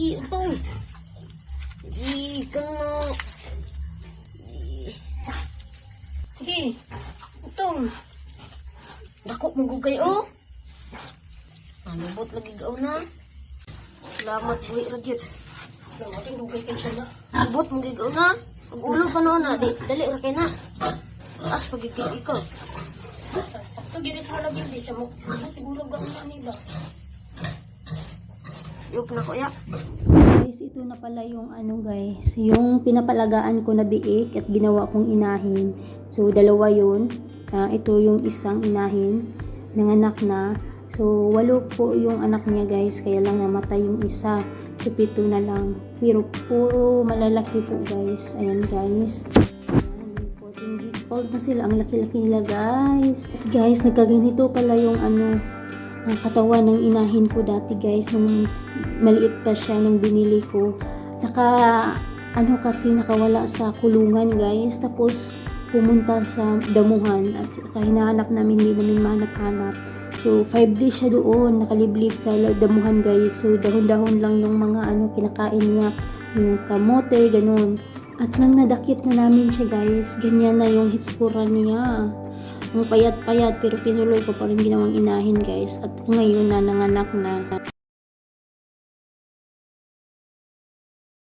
Igi, kano. Sige. Utong. Dako mong gugay, oh. Ano lagi gaw na? Salamat, buhi ragyot. Namating dugay kay siya na. Abot mong gigaw na. Ang ulo pa noon na. Di, dali ra kay na. Taas pagigig ikaw. Sakto gini sa lagi di siya mo. Siguro gawin na nila. Yup na ko, ya. Guys, ito na pala yung ano guys, yung pinapalagaan ko na biik at ginawa kong inahin. So, dalawa yun. Ah, ito yung isang inahin, nanganak na. So, walo po yung anak niya guys, kaya lang namatay yung isa. So, pito na lang. Pero puro malalaki po guys. Ayan guys. Ayan, 14 days old na sila. Ang laki-laki nila guys. At guys, nagkaganito pala yung ano, ang katawan ng inahin ko dati guys nung maliit pa siya nung binili ko. Naka, ano kasi, nakawala sa kulungan guys. Tapos, pumunta sa damuhan at hinahanap namin, hindi namin mahanap-hanap. So, 5 days siya doon, nakaliblib sa damuhan guys. So, dahon-dahon lang yung mga ano, kinakain niya. Yung kamote, ganun. At nang nadakip na namin siya guys, ganyan na yung hitsura niya. Ang payat-payat pero tinuloy ko pa rin ginawang inahin guys. At ngayon na nanganak na.